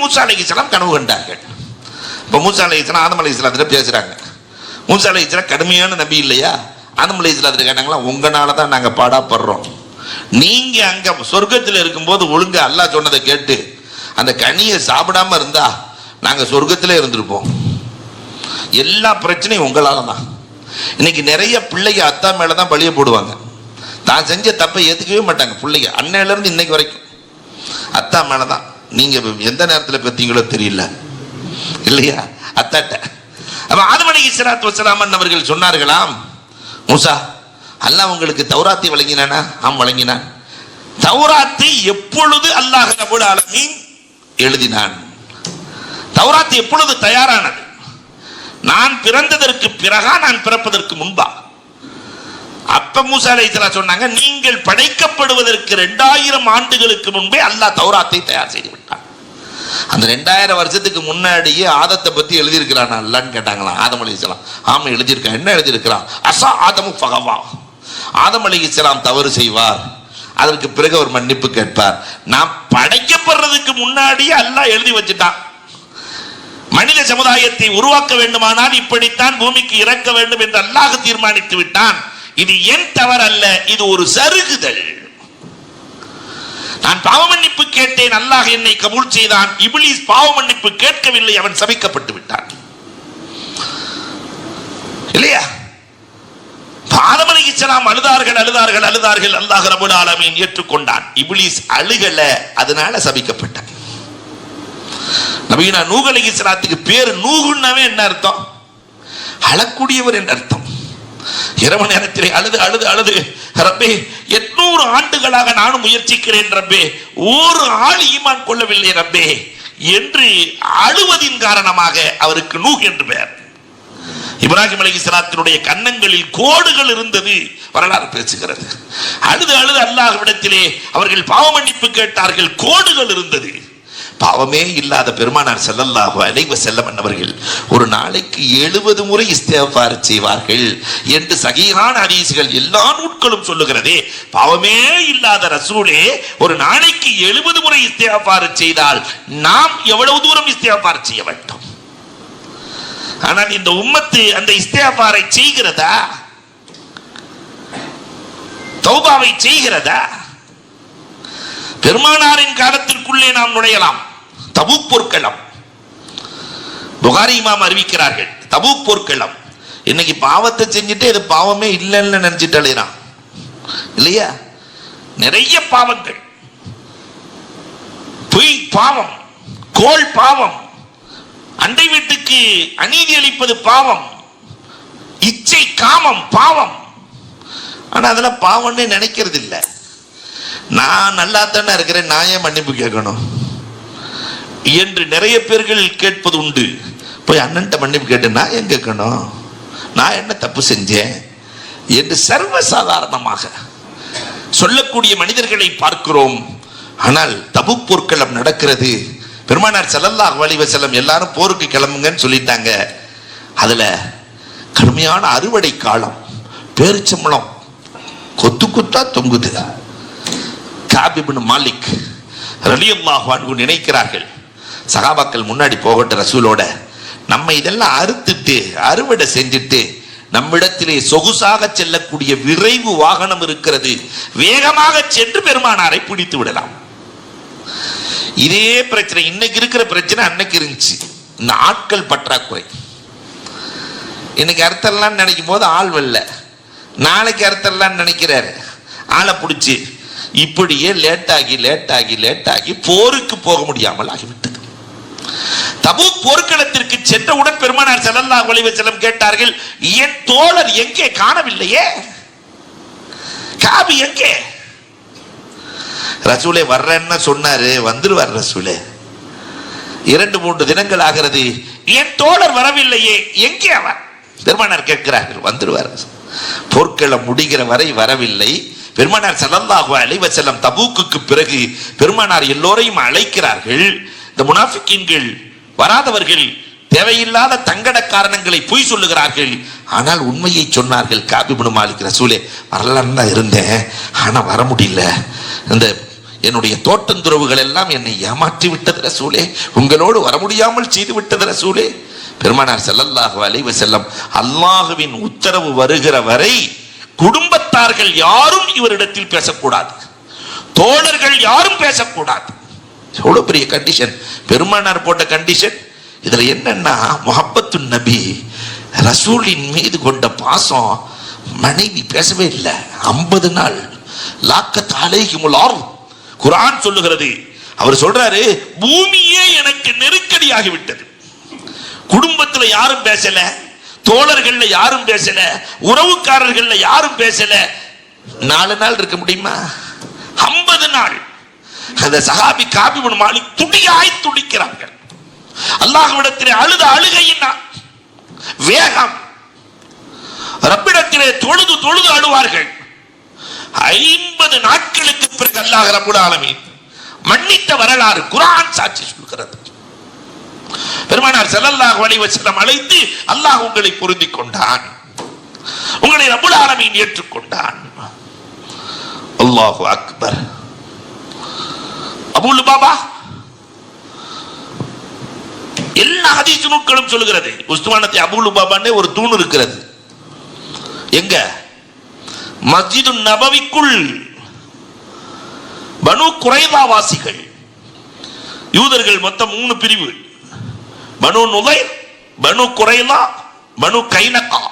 மூசா அலைஹிஸ்ஸலாம் கனவு கண்டார்கள். இப்போ மூசா அலைஹிஸ்ஸலாம் ஆதம் அலைஹிஸ்ஸலாத்திட்ட பேசுகிறாங்க மூசா அலைஹிஸ்ஸலாம் கடுமையான நபி இல்லையா? ஆதம் அலைஹிஸ்ஸலாத்திட்ட கேட்டாங்களா உங்களால் தான் நாங்கள் பாடாப்படுறோம். நீங்கள் அங்கே சொர்க்கத்தில் இருக்கும்போது ஒழுங்காக அல்லா சொன்னதை கேட்டு அந்த கனியை சாப்பிடாம இருந்தா நாங்கள் சொர்க்கத்திலே இருந்திருப்போம். எல்லா பிரச்சனையும் உங்களால் தான். இன்னைக்கு நிறைய பிள்ளைங்க அத்தா மேலே தான் பழிய போடுவாங்க. தான் செஞ்ச தப்பை ஏற்றுக்கவே மாட்டாங்க. பிள்ளைங்க அன்னையிலேருந்து இன்னைக்கு வரைக்கும். அத்தா மேலே தான். நீங்க எந்த நேரத்தில் பெத்தீங்களோ தெரியல. இல்லையா? அத்தாட்ட. அப்ப ஆதம் அலி வசலாமன் அவர்கள் சொன்னார்களாம் மூசா அல்லாஹ் உங்களுக்கு தௌராத்தி வழங்கினானா? ஆம் வழங்கினான். தௌராத்தை எப்பொழுது அல்லாஹ் ரபுல் ஆலமீன் எழுதினான்? தௌராத் எப்பொழுது தயாரானது? நான் பிறந்ததற்கு பிறகா நான் பிறப்பதற்கு முன்பா? அப்ப மூசா அலைஹிஸ்ஸலாம் சொன்னாங்க நீங்கள் படைக்கப்படுவதற்கு ரெண்டாயிரம் ஆண்டுகளுக்கு முன்பே அல்லாஹ் தௌராத்தை தயார் செய்து விட்டான். அந்த ரெண்டாயிரம் வருஷத்துக்கு முன்னாடியே ஆதத்தை பத்தி எழுதியிருக்கிறான் அல்லான்னு கேட்டாங்களாம். ஆதம் அலைஹிஸ்ஸலாம் ஆமா எழுதியிருக்கான் என்ன எழுதியிருக்கிறான் அசா ஆதமு பகவா ஆதம் அலைஹிஸ்ஸலாம் தவறு செய்வார். அதற்கு பிறகு அவர் மன்னிப்பு கேட்பார். நான் படைக்கப்படுறதுக்கு முன்னாடியே அல்லாஹ் எழுதி வச்சுட்டான். மனித சமுதாயத்தை உருவாக்க வேண்டுமானால் இப்படித்தான் பூமிக்கு இறக்க வேண்டும் என்று அல்லாஹ் தீர்மானித்து விட்டான். இது என் தவறு அல்ல இது ஒரு சருகுதல். நான் பாவ மன்னிப்பு கேட்டேன் அல்லாஹ் என்னை கபூல் செய்தான். இபிலிஸ் பாவ மன்னிப்பு கேட்கவில்லை அவன் சபிக்கப்பட்டு விட்டான். இல்லையா? ஆதம் அலைஹிஸ்ஸலாம் அழுதார்கள் அழுதார்கள் அழுதார்கள் அல்லாஹ் ரபுல் ஆலமீன் ஏற்றுக்கொண்டான். இபிலிஸ் அழுகல அதனால சபிக்கப்பட்டான். நபீனா நூகலகி சலாத்துக்கு பேர் நூகுன்னாவே என்ன அர்த்தம்? அழக்கூடியவர் என்று அர்த்தம். இரவு நேரத்திலே அழுது அழுது அழுது ரப்பே எட்நூறு ஆண்டுகளாக நானும் முயற்சிக்கிறேன் ரப்பே. ஒரு ஆள் ஈமான் கொள்ளவில்லை ரப்பே. என்று அழுவதின் காரணமாக அவருக்கு நூ என்று பெயர். இப்ராஹிம் அலி இஸ்லாத்தினுடைய கன்னங்களில் கோடுகள் இருந்தது. வரலாறு பேசுகிறது. அழுது அழுது அல்லாஹ்விடத்திலே அவர்கள் பாவமன்னிப்பு கேட்டார்கள். கோடுகள் இருந்தது. பாவமே இல்லாத பெருமானார் ஸல்லல்லாஹு அலைவ வஸல்லம் அவர்கள் ஒரு நாளைக்கு எழுபது முறை இஸ்திஃபார் செய்வார்கள் என்று சகிஹான ஹதீஸ்கள் எல்லா நூட்களும் சொல்லுகிறதே. பாவமே இல்லாத ரசூலே ஒரு நாளைக்கு எழுபது முறை இஸ்திஃபார் செய்தால் நாம் எவ்வளவு தூரம் இஸ்திஃபார் செய்ய வேண்டும்? ஆனால் இந்த உம்மத்து அந்த இஸ்திஃபாரை செய்கிறதா? தௌபாவை செய்கிறதா? பெருமானாரின் காலத்திற்குள்ளே நாம் நுழையலாம். தபு போர்க்களம் புகாரி இமாம் அறிவிக்கிறார்கள் தபு போர்க்களம் இன்னைக்கு பாவத்தை செஞ்சுட்டு இது பாவமே இல்லைன்னு நினைச்சிட்டு அழைறான் இல்லையா? நிறைய பாவங்கள். பொய் பாவம் கோல் பாவம் அண்டை வீட்டுக்கு அநீதி அளிப்பது பாவம் இச்சை காமம் பாவம். ஆனா அதெல்லாம் பாவம்னு நினைக்கிறது இல்லை நான் நல்லா தானே இருக்கிறேன் நான் ஏன் மன்னிப்பு கேட்கணும்? என்று நிறைய பேர்கள் கேட்பது உண்டு. போய் அண்ணன்ட்ட மன்னிப்பு கேட்டு நான் ஏன் கேட்கணும்? நான் என்ன தப்பு செஞ்சேன்? என்று சர்வசாதாரணமாக சொல்லக்கூடிய மனிதர்களை பார்க்கிறோம். ஆனால் தபு போர்க்களம் நடக்கிறது. பெருமானார் ஸல்லல்லாஹு வலிவ செல்லம் எல்லாரும் போருக்கு கிளம்புங்கன்னு சொல்லிட்டாங்க. அதுல கடுமையான அறுவடை காலம் பேரிச்சம்பளம் கொத்து கொத்தா தொங்குது. காபிபின் மாலிக் ரலியல்லாஹு நினைக்கிறார்கள். சகாபாக்கள் முன்னாடி போகட்டும் ரசூலோட. நம்ம இதெல்லாம் அறுத்துட்டு அறுவடை செஞ்சுட்டு நம்மிடத்திலே சொகுசாக செல்லக்கூடிய விரைவு வாகனம் இருக்கிறது. வேகமாக சென்று பெருமானாரை பிடித்து விடலாம். இதே பிரச்சனை இன்னைக்கு இருக்கிற பிரச்சனை அன்னைக்கு இருந்துச்சு. இந்த ஆட்கள் பற்றாக்குறை. இன்னைக்கு அர்த்தம்லாம் நினைக்கும் போது ஆள் வரல. நாளைக்கு அர்த்தம்லாம் நினைக்கிறாரு. ஆளை பிடிச்சி இப்படியே லேட்டாகி லேட்டாகி லேட்டாகி போருக்கு போக முடியாமல் ஆகிவிட்டது. தபூக் போர்க்களத்திற்கு சென்றவுடன் பெருமானார் செல்லல்லா அலைஹி செல்லம் கேட்டார்கள் என் தோழர் எங்கே? காணவில்லையே. காபி எங்கே? ரசூலே வர்றேன்னு சொன்னாரு. வந்துருவார் ரசூலே. இரண்டு மூன்று தினங்கள் ஆகிறது. என் தோழர் வரவில்லையே. எங்கே அவர்? பெருமானார் கேட்கிறார்கள் வந்துருவார். போர்க்களம் முடிகிற வரை வரவில்லை. பெருமானார் ஸல்லல்லாஹு அலைவ செல்லம் தபூக்குக்கு பிறகு பெருமானார் எல்லோரையும் அழைக்கிறார்கள். இந்த முனாஃபிக்கின்கள் வராதவர்கள் தேவையில்லாத தங்கட காரணங்களை பொய் சொல்லுகிறார்கள். ஆனால் உண்மையை சொன்னார்கள் காபிபுனு மாலிக் ரசூலே. வரலான்னு தான் இருந்தேன். ஆனால் வர முடியல. இந்த என்னுடைய தோட்டந்துறவுகள் எல்லாம் என்னை ஏமாற்றி விட்டது ரசூலே. உங்களோடு வர முடியாமல் செய்து விட்டது ரசூலே. பெருமானார் ஸல்லல்லாஹு அலைவ செல்லம் அல்லாஹுவின் உத்தரவு வருகிற வரை குடும்பத்தார்கள் யாரும் இவரிடத்தில் பேசக்கூடாது. தோழர்கள் யாரும் பேசக்கூடாது. எவ்வளோ பெரிய கண்டிஷன் பெருமானார் போட்ட கண்டிஷன் இதுல என்னன்னா முகப்பத்து நபி ரசூலின் மீது கொண்ட பாசம் மனைவி பேசவே இல்லை. ஐம்பது நாள். லாக்கத் அலைஹிமுல் அர்த். குரான் சொல்லுகிறது. அவர் சொல்றாரு பூமியே எனக்கு நெருக்கடியாகி விட்டது. குடும்பத்துல யாரும் பேசல. தோழர்கள்ல யாரும் பேசல. உறவுக்காரர்கள்ல யாரும் பேசல. நாலு நாள் இருக்க முடியுமா? ஐம்பது நாள். அந்த சஹாபி காபிபுன் மாலிக் துடியாய் துடிக்கிறார்கள். அல்லாஹ்விடத்திலே அழுத அழுகையின் வேகம் ரப்பிடத்திலே தொழுது தொழுது அழுவார்கள். ஐம்பது நாட்களுக்கு பிறகு அல்லாஹ் ரபுல் ஆலமீன் மன்னித்த வரலாறு குரான் சாட்சி சொல்கிறது. பெருமானார் ஸல்லல்லாஹு வழிவ செல்லம் அழைத்து அல்லாஹ் உங்களை பொருந்தி கொண்டான். உங்களை ரபுல் ஆலமீன் ஏற்றுக்கொண்டான். அல்லாஹு அக்பர். அபுல் பாபா எல்லா ஹதீஸ் நூல்களும் சொல்லுகிறது. உஸ்துவானத்தை அபுல் லுபாபான்னே ஒரு தூண் இருக்கிறது. எங்க? மஸ்ஜிது நபவிக்குள் பனு குறைவாசிகள் யூதர்கள் மொத்தம் மூணு பிரிவு. பனு நுதை பனு குறைலா பனு கைனகா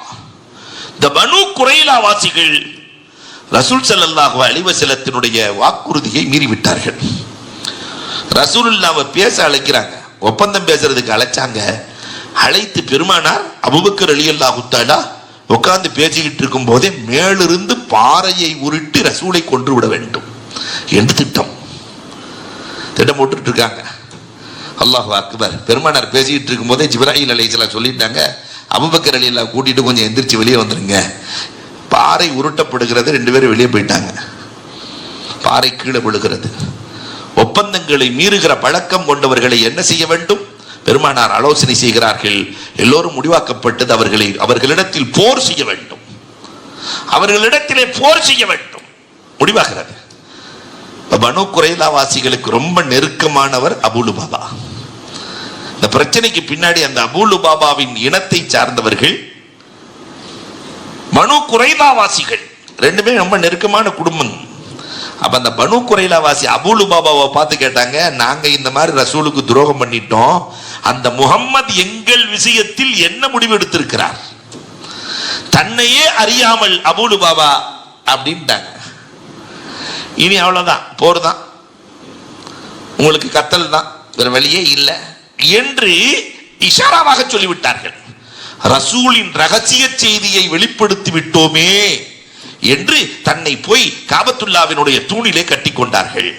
இந்த பனு குறைலா வாசிகள் ரசூல் ஸல்லல்லாஹு அலைஹி செல்லத்தினுடைய வாக்குறுதியை மீறிவிட்டார்கள். ரசூலுல்லாவை பேச அழைக்கிறாங்க ஒப்பந்தம் பேசுறதுக்கு அழைச்சாங்க. அழைத்து பெருமானார் அபுபக்கர் ரலியல்லாஹு தஆலா உட்கார்ந்து பேசிக்கிட்டு இருக்கும் போதே மேலிருந்து பாறையை உருட்டி ரசூலை கொன்று விட வேண்டும். என்று திட்டம். திட்டம் போட்டுட்டு இருக்காங்க. அல்லாஹ் அக்பர். பெருமானார் பேசிக்கிட்டு இருக்கும் போதே ஜிப்ராஹில் அலைச்சலா சொல்லிட்டாங்க. அபுபக்கர் அலியல்லா கூட்டிட்டு கொஞ்சம் எந்திரிச்சு வெளியே வந்துருங்க. பாறை உருட்டப்படுகிறது ரெண்டு பேரும் வெளியே போயிட்டாங்க. பாறை கீழே விழுகிறது. ஒப்பந்தங்களை மீறுகிற பழக்கம் கொண்டவர்களை என்ன செய்ய வேண்டும்? பெருமானார் ஆலோசனை செய்கிறார்கள் எல்லோரும் முடிவாக்கப்பட்டது அவர்களை அவர்களிடத்தில் போர் செய்ய வேண்டும். அவர்களிடத்திலே போர் செய்ய வேண்டும். முடிவாகிறது. பனு குறைலா வாசிகளுக்கு ரொம்ப நெருக்கமானவர் அபுலு பாபா. இந்த பிரச்சனைக்கு பின்னாடி அந்த அபூலு பாபாவின் இனத்தை சார்ந்தவர்கள் மனு குறைலாவாசிகள் ரெண்டுமே ரொம்ப நெருக்கமான குடும்பம். அப்ப அந்த பனு குறைலாவாசி அபூலு பாபாவை பார்த்து கேட்டாங்க நாங்க இந்த மாதிரி ரசூலுக்கு துரோகம் பண்ணிட்டோம். அந்த முகம்மது எங்கள் விஷயத்தில் என்ன முடிவு எடுத்திருக்கிறார்? தன்னையே அறியாமல் அபுலு பாபா அப்படின்ட்டாங்க. இனி அவ்வளவுதான் போர் தான். உங்களுக்கு கத்தல் தான் வேற வழியே இல்லை என்று இஷாராவாக சொல்லிவிட்டார்கள். ரசூலின் ரகசிய செய்தியை வெளிப்படுத்தி விட்டோமே என்று தன்னை போய் காபத்துல்லாவினுடைய தூணிலே கட்டி கொண்டார்கள்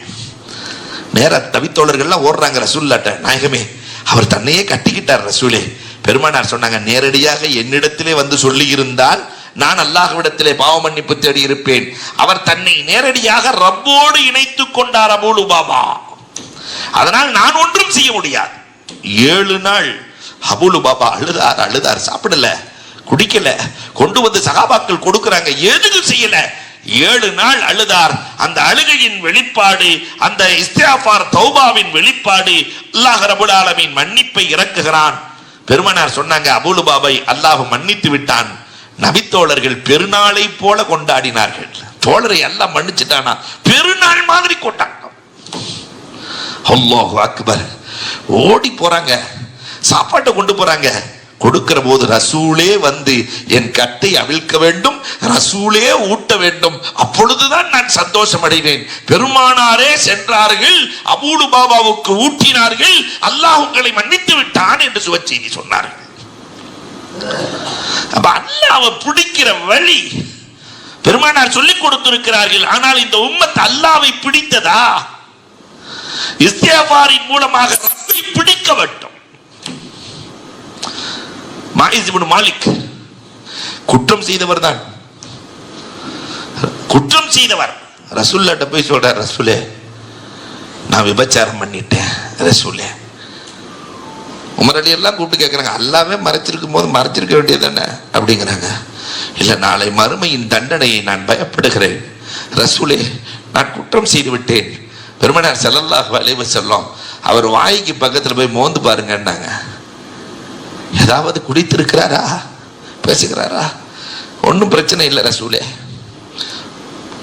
நேர தவித்தோழர்கள்லாம் ஓடுறாங்க ரசூல்லாட்ட. நாயகமே அவர் தன்னையே கட்டிக்கிட்டார் ரசூலே. பெருமானார் சொன்னாங்க நேரடியாக என்னிடத்திலே வந்து சொல்லி இருந்தால் நான் அல்லாஹ்விடத்திலே பாவ மன்னிப்பு தேடி இருப்பேன் அவர் தன்னை நேரடியாக ரப்போடு இணைத்துக் கொண்டார் அபூல் பாபா அதனால் நான் ஒன்றும் செய்ய முடியாது. ஏழு நாள் அபுலு பாபா அழுதார் அழுதார். சாப்பிடல. குடிக்கல கொண்டு வந்து சகாபாக்கள் கொடுக்கிறாங்க. எதுவும் செய்யல. ஏழு நாள் அழுதார். அந்த அழுகையின் வெளிப்பாடு அந்த இஸ்தியாபார் தௌபாவின் வெளிப்பாடு அல்லாஹ் ரபுல் மன்னிப்பை இறக்குகிறான். பெருமனார் சொன்னாங்க அபுலு பாபை அல்லாஹ் மன்னித்து விட்டான். நபித்தோழர்கள் பெருநாளை போல கொண்டாடினார்கள். தோழரை எல்லாம் மன்னிச்சுட்டானா? பெருநாள் மாதிரி கொண்டாங்க அல்லாஹ் அக்பர். ஓடி போறாங்க. சாப்பாட்டை கொண்டு போறாங்க. கொடுக்கிற போது ரசூலே வந்து என் கட்டை அவிழ்க்க வேண்டும் ரசூலே ஊட்ட வேண்டும். அப்பொழுதுதான் நான் சந்தோஷம் அடைவேன் பெருமானாரே சென்றார்கள் அபூடு பாபாவுக்கு ஊட்டினார்கள் அல்லாஹ் உங்களை மன்னித்து விட்டான் என்று சுவச்செய்தி சொன்னார்கள். அப்ப பிடிக்கிற வழி பெருமானார் சொல்லிக் கொடுத்திருக்கிறார்கள் ஆனால் இந்த உம்மத் அல்லாவை பிடித்ததா? இஸ்தியாபாரின் மூலமாக பிடிக்க வேண்டும். மாயிஸ் மாலிக். குற்றம் செய்தவர் தான். குற்றம் செய்தவர். ரசூல்லாட்ட போய் சொல்றார் ரசூலே நான் விபச்சாரம் பண்ணிட்டேன் ரசூலே. உமர் அலி எல்லாம் கூப்பிட்டு கேட்குறாங்க எல்லாமே மறைச்சிருக்கும் போது மறைச்சிருக்க வேண்டியது தானே? அப்படிங்கிறாங்க. இல்லை நாளை மறுமையின் தண்டனையை நான் பயப்படுகிறேன். ரசூலே நான் குற்றம் செய்து விட்டேன். பெருமனார் ஸல்லல்லாஹு அலைஹி செல்லும் அவர் வாய்க்கு பக்கத்தில் போய் மோந்து பாருங்கன்னாங்க. ஏதாவது குடித்திருக்கிறாரா? பேசுகிறாரா? ஒன்றும் பிரச்சனை இல்லை ரசூலே.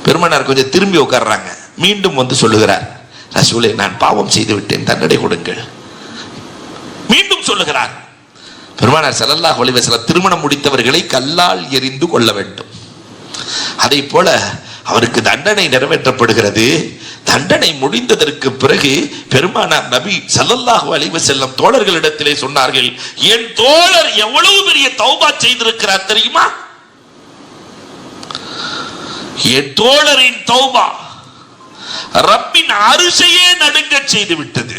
பெருமனார் கொஞ்சம் திரும்பி உட்கார்றாங்க. மீண்டும் வந்து சொல்லுகிறார் ரசூலே நான் பாவம் செய்து விட்டேன். தண்டனை கொடுங்கள். மீண்டும் சொல்லுகிறார். பெருமானார் ஸல்லல்லாஹு ஒளிவசல திருமணம் முடித்தவர்களை கல்லால் எறிந்து கொள்ள வேண்டும். அதை போல அவருக்கு தண்டனை நிறைவேற்றப்படுகிறது. தண்டனை முடிந்ததற்கு பிறகு பெருமானார் நபி சல்லல்லாஹு அலைஹி செல்லும் தோழர்களிடத்திலே சொன்னார்கள் என் தோழர் எவ்வளவு பெரிய தௌபா செய்திருக்கிறார் தெரியுமா? என் தோழரின் தௌபா ரப்பின் அரிசையே நடுங்கச் செய்து விட்டது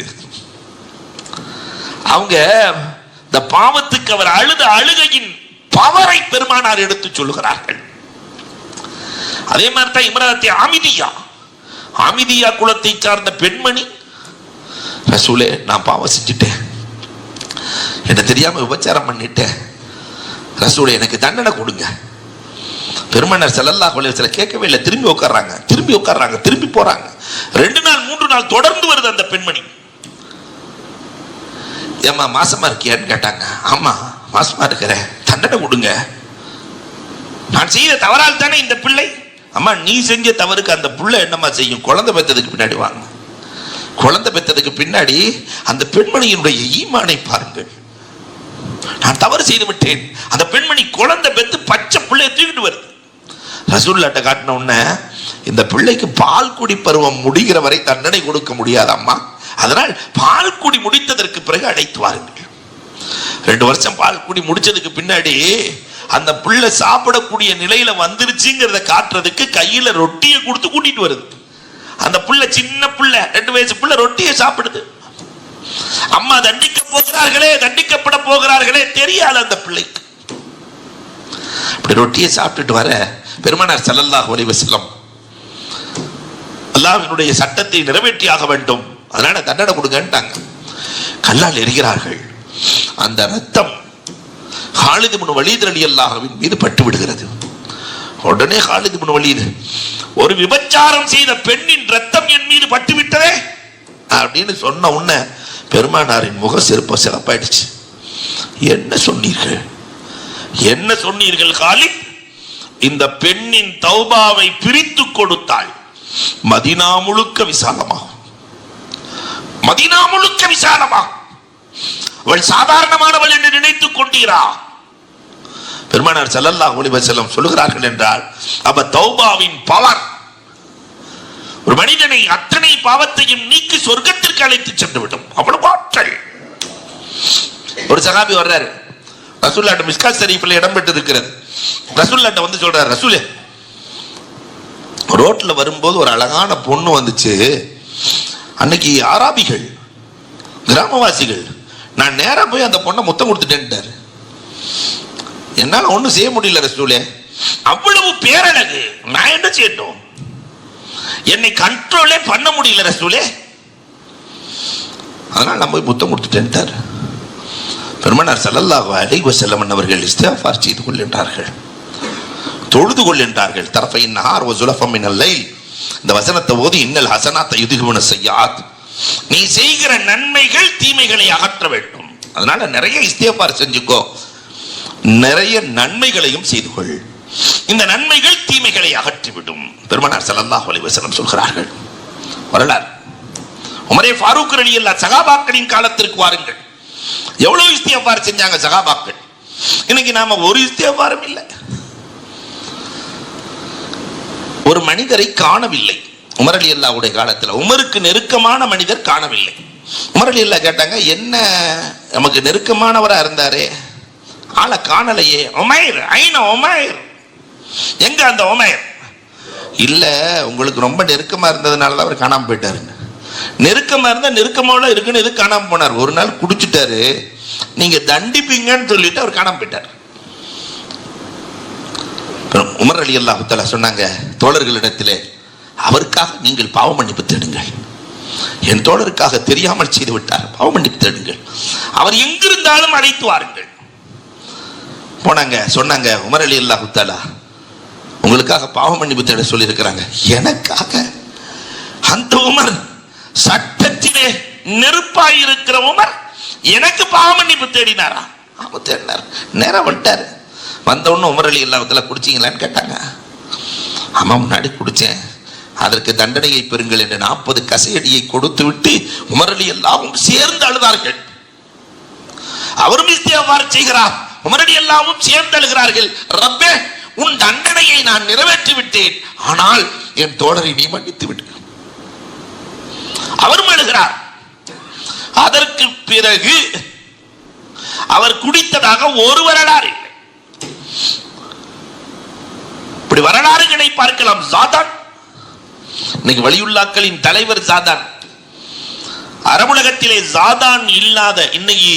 அவங்க இந்த பாவத்துக்கு அவர் அழுத அழுகையின் பவரை பெருமானார் எடுத்து சொல்லுகிறார்கள். அதே மாதிரி தான் இம்ராத்தி ஆமிதியா ஆமிதியா குலத்தை சார்ந்த பெண்மணி. ரசூலே நான் பாவம் செஞ்சுட்டேன். என்ன தெரியாம விபச்சாரம் பண்ணிட்டேன். ரசூலே எனக்கு தண்டனை கொடுங்க. பெருமன்னர் செல்லல்லா கொலை சில கேட்கவே இல்லை. திரும்பி உட்கார்றாங்க. திரும்பி உட்கார்றாங்க. திரும்பி போறாங்க. ரெண்டு நாள் மூன்று நாள் தொடர்ந்து வருது அந்த பெண்மணி. ஏம்மா மாசமா இருக்கியான்னு கேட்டாங்க. ஆமா மாசமா இருக்கிறேன். தண்டனை கொடுங்க. நான் செய்த தவறால் தானே இந்த பிள்ளை? அம்மா நீ செஞ்ச தவறுக்கு அந்த புள்ள என்னம்மா செய்யும்? குழந்தை பெற்றதுக்கு பின்னாடி வாங்க. குழந்தை பெற்றதுக்கு பின்னாடி அந்த பெண்மணியினுடைய ஈமானை பாருங்கள். நான் தவறு செய்து விட்டேன். அந்த பெண்மணி குழந்தை பெற்று பச்சை பிள்ளையை தூக்கிட்டு வருது. ரசூல்லாட்ட காட்டின உடனே இந்த பிள்ளைக்கு பால் குடி பருவம் முடிகிற வரை தண்டனை கொடுக்க முடியாது அம்மா அதனால் பால் குடி முடித்ததற்கு பிறகு அடைத்து வாருங்கள். ரெண்டு வருஷம் பால் குடி முடிச்சதுக்கு பின்னாடி அந்த பிள்ளை சாப்பிடக்கூடிய நிலையில வந்துருச்சுங்கிறத காட்டுறதுக்கு கையில ரொட்டியை கொடுத்து கூட்டிட்டு வருது. அந்த பிள்ளை சின்ன பிள்ளை ரெண்டு வயசு பிள்ளை ரொட்டியை சாப்பிடுது. அம்மா தண்டிக்க போகிறார்களே தண்டிக்கப்பட போகிறார்களே தெரியாது அந்த பிள்ளைக்கு. அப்படி ரொட்டியை சாப்பிட்டுட்டு வர பெருமனார் ஸல்லல்லாஹு அலைஹி செல்லம் அல்லாவினுடைய சட்டத்தை நிறைவேற்றியாக வேண்டும். அதனால தண்டனை கொடுங்கன்ட்டாங்க. கல்லால் எரிகிறார்கள். அந்த ரத்தம் ஹாலிது முன் வலீத் அலி அல்லாஹ்வின் மீது பட்டு விடுகிறது. உடனே ஹாலிது முன் வலீது ஒரு விபச்சாரம் செய்த பெண்ணின் ரத்தம் என் மீது பட்டு விட்டதே? அப்படின்னு சொன்ன உடனே பெருமானாரின் முக சிறப்ப சிறப்பாயிடுச்சு. என்ன சொன்னீர்கள்? என்ன சொன்னீர்கள் காலித் இந்த பெண்ணின் தௌபாவை பிரித்து கொடுத்தாள் மதினா முழுக்க விசாலமாகும். மதினா முழுக்க விசாலமாகும். அவள் சாதாரணமானவள் என்று நினைத்துக் கொண்டீரா? பெருமானார் செல்லல்லா அலைஹி செல்லம் சொல்லுகிறார்கள் என்றால் அப்ப தௌபாவின் பவர் ஒரு மனிதனை அத்தனை பாவத்தையும் நீக்கி சொர்க்கத்திற்கு அழைத்து சென்று விடும் அவ்வளவு ஆற்றல். ஒரு சகாபி வர்றாரு. ரசூல்லாட்ட மிஸ்கா ஷரீஃபில் இடம் பெற்று இருக்கிறது ரசூல்லாட்ட வந்து சொல்றாரு ரசூலே ரோட்ல வரும்போது ஒரு அழகான பொண்ணு வந்துச்சு. அன்னைக்கு ஆராபிகள் கிராமவாசிகள். நான் நேராக போய் அந்த பொண்ணை முத்தம் கொடுத்துட்டேன்ட்டாரு. என்னால ஒன்றும் செய்ய முடியல ரசூலே. அவ்வளவு பேரழகு. நான் என்ன செய்யட்டும்? என்னை கண்ட்ரோலே பண்ண முடியல ரசூலே. அதனால் நான் போய் கொடுத்துட்டேன் கொடுத்துட்டேன்ட்டார் பெருமனார் ஸல்லல்லாஹு அலைஹி செல்லமன் அவர்கள் இஸ்தேஃபார் செய்து கொள்கின்றார்கள். தொழுது கொள்கின்றார்கள். தரஃபைன் நஹார் ஓ சுலஃபம் மினல் லைல். இந்த வசனத்தை ஓதி இன்னல் ஹசனாத்த யுதுகுன செய்யாத் நீ செய்கிற நன்மைகள் தீமைகளை அகற்ற வேண்டும். அதனால நிறைய இஸ்தேஃபார் செஞ்சுக்கோ. நிறைய நன்மைகளையும் செய்து கொள். இந்த நன்மைகள் தீமைகளை அகற்றிவிடும். பெருமனார் ஸல்லல்லாஹு அலைஹி சொல்கிறார்கள். வரலாறு. உமரே ஃபாரூக் ரலியல்லாஹு சகாபாக்களின் காலத்திற்கு வாருங்கள். எவ்வளவு இஸ்தியபார் செஞ்சாங்க சகாபாக்கள்? இன்னைக்கு நாம ஒரு இஸ்தியபாரும் இல்லை. ஒரு மனிதரை காணவில்லை. உமர் அலி அல்லாவுடைய காலத்துல. உமருக்கு நெருக்கமான மனிதர் காணவில்லை. உமர் அலி அல்லா கேட்டாங்க என்ன? நமக்கு நெருக்கமானவரா இருந்தாரே? ஆளை காணலையே. ஒமைர் ஐன ஒமைர் எங்க அந்த ஒமைர் இல்ல உங்களுக்கு ரொம்ப நெருக்கமா இருந்ததுனால தான் அவர் காணாம போயிட்டாருங்க. நெருக்கமா இருந்தா நெருக்கமாக இருக்குன்னு எது காணாம போனார்? ஒரு நாள் குடிச்சிட்டாரு. நீங்க தண்டிப்பீங்கன்னு சொல்லிட்டு அவர் காணாம போயிட்டார். உமர் அலி அல்லாஹுத்தலா சொன்னாங்க தோழர்களிடத்திலே அவருக்காக நீங்கள் பாவ மன்னிப்பு தேடுங்கள். என் தோழருக்காக தெரியாமல் செய்து விட்டார். பாவ மன்னிப்பு தேடுங்கள். அவர் எங்கிருந்தாலும் அழைத்து வாருங்கள். போனாங்க சொன்னாங்க உமர் அலி அல்லாஹுத்தாலா உங்களுக்காக பாவ மன்னிப்பு தேட சொல்லியிருக்கிறாங்க. எனக்காக? அந்த உமர் சட்டத்திலே நெருப்பாய் இருக்கிற உமர் எனக்கு பாவமன்னிப்பு தேடினாரா ஆமா தேடினார். நேரம் வந்துட்டாரு. வந்த உமர் அலி எல்லாத்துல குடிச்சீங்களான்னு கேட்டாங்க. அம்மா முன்னாடி குடிச்சேன். அதற்கு தண்டனையை பெறுங்கள் என்று நாற்பது கசையடியை கொடுத்து விட்டு உமரலி எல்லாரும் சேர்ந்து அழுதார்கள். அவரும் இஸ்தியாவாறு செய்கிறார். உமரடி எல்லாமும் சேர்ந்தழுகிறார்கள். ரப்பே உன் தண்டனையை நான் நிறைவேற்றி விட்டேன் ஆனால் என் தோழரை நீ மன்னித்து விடு. அவரும் அழுகிறார் அதற்கு பிறகு அவர் குடித்ததாக ஒரு வரலாறு இல்லை. இப்படி வரலாறுகளை பார்க்கலாம். சாதான் இன்னைக்கு வழியுள்ளாக்களின் தலைவர் சாதான் அரபுலகத்திலே சாதான் இல்லாத இன்னைக்கு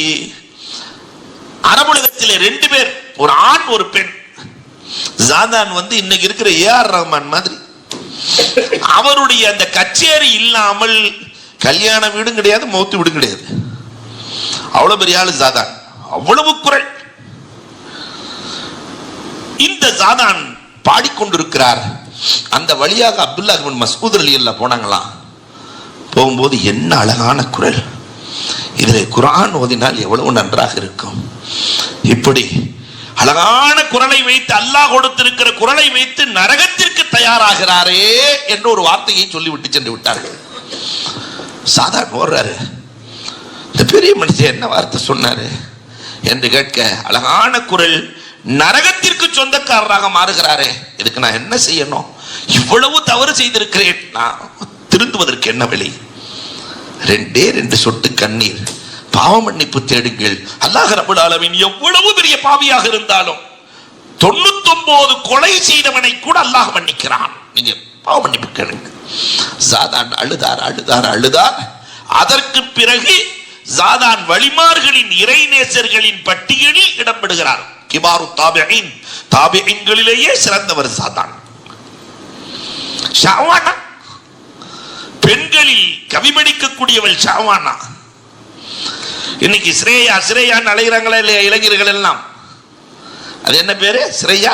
அரபுலகத்திலே ரெண்டு பேர் ஒரு ஆண் ஒரு பெண். ஜாதான் வந்து இன்னைக்கு இருக்கிற ஏ ஆர் ரஹ்மான் மாதிரி. அவருடைய அந்த கச்சேரி இல்லாமல் கல்யாண வீடும் கிடையாது மௌத்து வீடும் கிடையாது. அவ்வளவு பெரிய ஆளு ஜாதான் அவ்வளவு குரல். இந்த ஜாதான் பாடிக்கொண்டிருக்கிறார். அந்த வழியாக அப்துல்லா மசூத் அலி அல்லா போனாங்களாம். போகும்போது என்ன அழகான குரல். இதில் குரான் ஓதினால் எவ்வளவு நன்றாக இருக்கும்? இப்படி அழகான குரலை வைத்து அல்லாஹ் கொடுத்திருக்கிற குரலை வைத்து நரகத்திற்கு தயாராகிறாரே என்று ஒரு வார்த்தையை சொல்லிவிட்டு சென்று விட்டார்கள். சாதாரண ஓடுறாரு இந்த பெரிய மனுஷன் என்ன வார்த்தை சொன்னாரு? என்று கேட்க அழகான குரல் நரகத்திற்கு சொந்தக்காரராக மாறுகிறாரே. இதுக்கு நான் என்ன செய்யணும்? இவ்வளவு தவறு செய்திருக்கிறேன். நான் திருந்துவதற்கு என்ன வழி? ரெண்டே ரெண்டு சொட்டு கண்ணீர் பாவ மன்னிப்பு தேடுங்கள். அல்லாஹ் ரபுல் ஆலமின் எவ்வளவு பெரிய பாவியாக இருந்தாலும் தொண்ணூத்தொன்பது கொலை செய்தவனை கூட அல்லாஹ் மன்னிக்கிறான். நீங்க பாவ மன்னிப்பு கேளுங்க. சாதான் அழுதார் அழுதார் அழுதார். அதற்கு பிறகு சாதான் வழிமார்களின் இறைநேசர்களின் பட்டியலில் இடம்பெறுகிறார். கிபாரு தாபியின் தாபியங்களிலேயே சிறந்தவர் சாதான் ஷாவானா பெண்களில் கவிமடிக்கக்கூடியவள் ஷாவானா. இன்னைக்கு ஸ்ரேயா ஸ்ரேயான்னு அழைகிறாங்களா இல்லையா இளைஞர்கள் எல்லாம்? அது என்ன பேரு? ஸ்ரேயா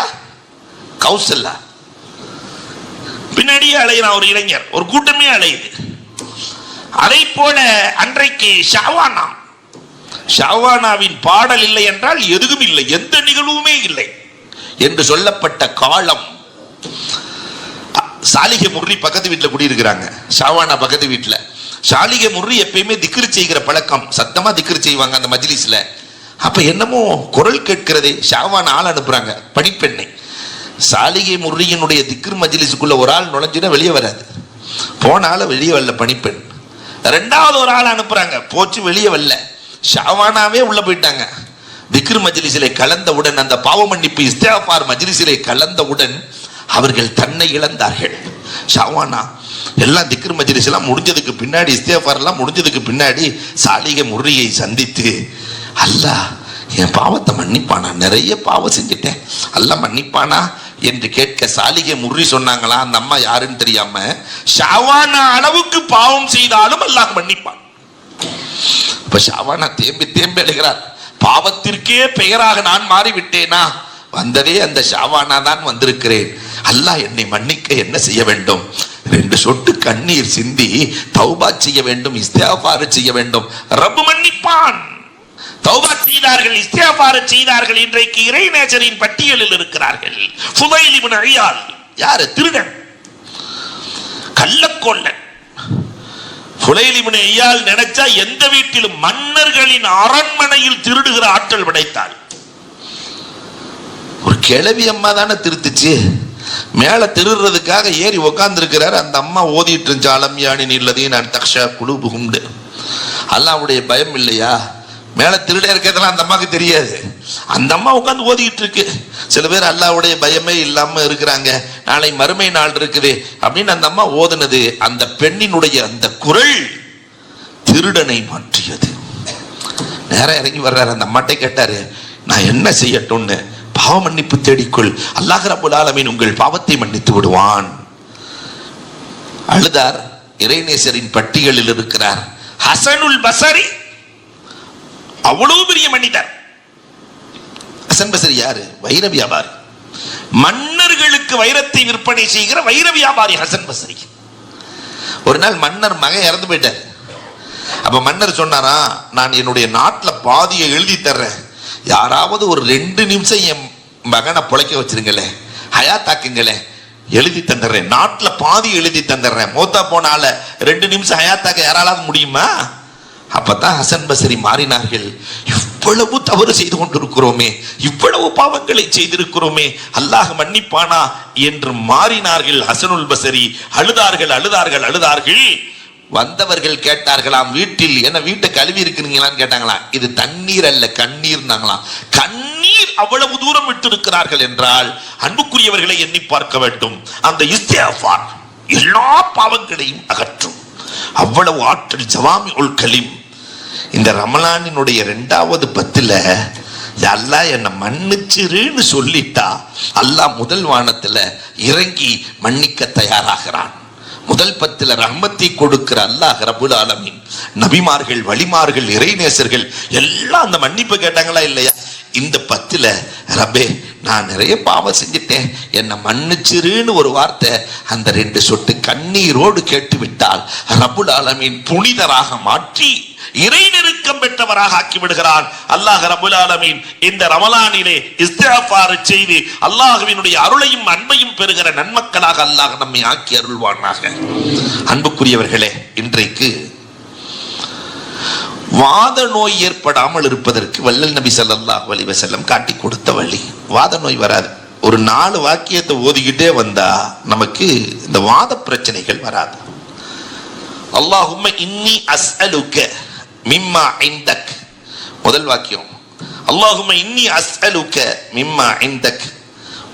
கௌசல்லா பின்னாடியே அலைகிறான் ஒரு இளைஞர். ஒரு கூட்டமே அலையுது. அதை போல அன்றைக்கு ஷாவானா. ஷாவானாவின் பாடல் இல்லை என்றால் எதுவும் இல்லை. எந்த நிகழ்வுமே இல்லை. என்று சொல்லப்பட்ட காலம் சாலிகை முர்ரி பக்கத்து வீட்டில் குடியிருக்கிறாங்க. ஷாவானா பக்கத்து வீட்டில் ஷாலிகை முர்ரி எப்பயுமே திக்ரு செய்கிற பழக்கம். சத்தமாக திக்ரு செய்வாங்க அந்த மஜ்லிஸில். அப்போ என்னமோ குரல் கேட்கிறதே ஷாவான ஆள் அனுப்புகிறாங்க பணிப்பெண்ணை சாலிகை முர்ரியினுடைய திக்ரு மஜ்லிஸுக்குள்ளே ஒரு ஆள் நுழைஞ்சுன்னா வெளியே வராது. போன வெளியே வரல பணிப்பெண். ரெண்டாவது ஒரு ஆள் அனுப்புகிறாங்க போச்சு வெளியே வரல. ஷாவானாவே உள்ளே போயிட்டாங்க. திக்ரு மஜ்லிஸிலே கலந்தவுடன் அந்த பாவ மன்னிப்பு இஸ்தியாஃபார் மஜ்லிஸிலே கலந்தவுடன் அவர்கள் தன்னை இழந்தார்கள். ஷவானா எல்லாம் திக்ரு மஜ்லிஸ் எல்லாம் முடிஞ்சதுக்கு பின்னாடி இஸ்தியாஃபார் எல்லாம் முடிஞ்சதுக்கு பின்னாடி சாலிகை முர்ரியை சந்தித்து அல்லாஹ் என் பாவத்தை மன்னிப்பானா? நிறைய பாவம் செஞ்சுட்டேன். அல்ல மன்னிப்பானா? என்று கேட்க சாலிகை முர்ரி சொன்னாங்களா? அந்த அம்மா யாருன்னு தெரியாம ஷாவானா அளவுக்கு பாவம் செய்தாலும் அல்லாஹ் மன்னிப்பான். இப்ப ஷாவானா தேம்பி தேம்பி எழுகிறார் பாவத்திற்கே பெயராக நான் மாறிவிட்டேனா? வந்ததே அந்த ஷாவானா தான் வந்திருக்கிறேன். அல்லாஹ் என்னை மன்னிக்க என்ன செய்ய வேண்டும்? ரெண்டு சொட்டு கண்ணீர் சிந்தி தௌபா செய்ய வேண்டும் இஸ்தியாபாறு செய்ய வேண்டும். ரப்பு மன்னிப்பான். தௌபா செய்தார்கள் இஸ்தியாபாறு செய்தார்கள். இன்றைக்கு இறைநேசரின் பட்டியலில் இருக்கிறார்கள். ஃபுதைல் இப்னு யாரு? திருடன். கள்ளக்கொள்ளன். புலைலிமுனை ஐயால் நினைச்சா எந்த வீட்டிலும் மன்னர்களின் அரண்மனையில் திருடுகிற ஆற்றல் படைத்தாள் கிளவி அம்மா தானே திருத்துச்சு. மேலே திருடுறதுக்காக ஏறி உக்காந்துருக்கிறார். அந்த அம்மா ஓதிட்டு இருந்துச்சு அலம்யானின் இல்லதையும் நான் தக்ஷா குழு புகுண்டு அல்லாவுடைய பயம் இல்லையா? மேலே திருட இருக்கிறதெல்லாம் அந்த அம்மாவுக்கு தெரியாது. அந்த அம்மா உட்காந்து ஓதிக்கிட்டு இருக்கு. சில பேர் அல்லாவுடைய பயமே இல்லாமல் இருக்கிறாங்க. நாளை மறுமை நாள் இருக்குது. அப்படின்னு அந்த அம்மா ஓதுனது அந்த பெண்ணினுடைய அந்த குரல் திருடனை மாற்றியது. நேரம் இறங்கி வர்றாரு. அந்த அம்மாட்டே கேட்டாரு நான் என்ன செய்யட்டும்னு? பாவ மன்னிப்பு தேடிக்கொள். அல்லாஹ் ரபுல் ஆலமீன் உங்கள் பாவத்தை மன்னித்து விடுவான். அழுதார் இறைநேசரின் பட்டியலில் இருக்கிறார். ஹசனுல் பசரி அவ்வளவு பெரிய மனிதர் ஹசன் பசரி யாரு? வைர வியாபாரி. மன்னர்களுக்கு வைரத்தை விற்பனை செய்கிற வைர வியாபாரி ஹசன் பசரி. ஒரு நாள் மன்னர் மகன் இறந்து போயிட்டார். அப்ப மன்னர் சொன்னாரா நான் என்னுடைய நாட்டில் பாதியை எழுதி தர்றேன். யாராவது ஒரு ரெண்டு நிமிஷம் என் மகனை பிழைக்க வச்சிருங்களே ஹயாத்தாக்குங்களே எழுதி தந்துடுறேன். நாட்டில் பாதி எழுதி தந்துடுறேன். மூத்தா போனால ரெண்டு நிமிஷம் ஹயாத்தாக்க யாராலாவது முடியுமா? அப்பதான் ஹசன் பசரி மாறினார்கள். இவ்வளவு தவறு செய்து கொண்டிருக்கிறோமே. இவ்வளவு பாவங்களை செய்திருக்கிறோமே. அல்லாஹ் மன்னிப்பானா என்று மாறினார்கள் ஹசனுல் பசரி. அழுதார்கள் அழுதார்கள் அழுதார்கள். வந்தவர்கள் கேட்டார்களாம் வீட்டில் என்ன வீட்டை கழுவி இருக்கிறீங்களான்னு கேட்டாங்களாம் இது தண்ணீர் அல்ல கண்ணீர்னாங்களாம் கண்ணீர் அவ்வளவு தூரம் விட்டிருக்கிறார்கள் என்றால் அன்புக்குரியவர்களை எண்ணி பார்க்க வேண்டும். அந்த இஸ்தியாஃபார் எல்லா பாவங்களையும் அகற்றும். அவ்வளவு ஆற்றல் ஜவாமி உல் கலீம். இந்த ரமலானினுடைய இரண்டாவது பத்துல அல்லாஹ் என்னை மன்னிச்சிருன்னு சொல்லிட்டா அல்லாஹ் முதல் வானத்துல இறங்கி மன்னிக்க தயாராகிறான். முதல் பத்துல ரஹமத்தை கொடுக்கிற அல்லாஹ் ரபுல் ஆலமீன் நபிமார்கள் வழிமார்கள் இறைநேசர்கள் எல்லாம் அந்த மன்னிப்பு கேட்டாங்களா இல்லையா? இந்த பத்துல ரபே நான் நிறைய பாவம் செஞ்சிட்டேன். என்னை மன்னிச்சிருன்னு ஒரு வார்த்தை அந்த ரெண்டு சொட்டு கண்ணீரோடு கேட்டு விட்டால் ரபுல் ஆலமீன் புனிதராக மாற்றி இறை நெருக்கம் பெற்றவராக ஆக்கி விடுகிறான் அல்லாஹ் ரபுல் ஆலமீன் இந்த ரமலானிலே இஸ்திஃபார் செய்து அல்லாஹுவினுடைய அருளையும் அன்பையும் பெறுகிற நன்மக்களாக அல்லாஹ் நம்மை ஆக்கி அருள்வானாக. அன்புக்குரியவர்களே இன்றைக்கு வாத நோய் ஏற்படாமல் இருப்பதற்கு வல்லல் நபி சல்லாஹ் அலைஹி காட்டி கொடுத்த வழி. வாத நோய் வராது. ஒரு நாலு வாக்கியத்தை ஓதிக்கிட்டே வந்தா நமக்கு இந்த வாத பிரச்சனைகள் வராது. அல்லாஹும்ம இன்னி அஸ்அலுக்க மிம்மா ஐந்தக் முதல் வாக்கியம். அல்லாஹும இன்னி அஸ்அலுக்க மிம்மா ஐந்தக்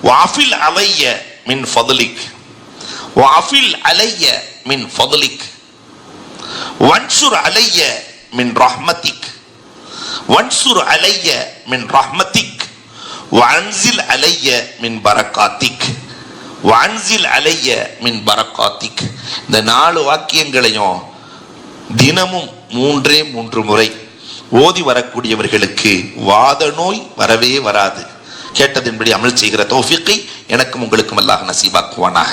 வாஃபில் அலைய மின் ஃபதலிக். வாஃபில் அலைய மின் ஃபதலிக். வன்சுர் அலைய மின் ரஹ்மதிக் வன்சுர் அலைய மின் ரஹ்மதிக் வான்சில் அலைய மின் பரக்காத்திக். வான்சில் அலைய மின் பரக்காத்திக். இந்த நாலு வாக்கியங்களையும் தினமும் மூன்றே மூன்று முறை ஓதி வரக்கூடியவர்களுக்கு வாத நோய் வரவே வராது. கேட்டதின்படி அமல் செய்கிற தோஃபிக்கை எனக்கும் உங்களுக்கும் அல்லாஹ் நசீபாக்குவானாக.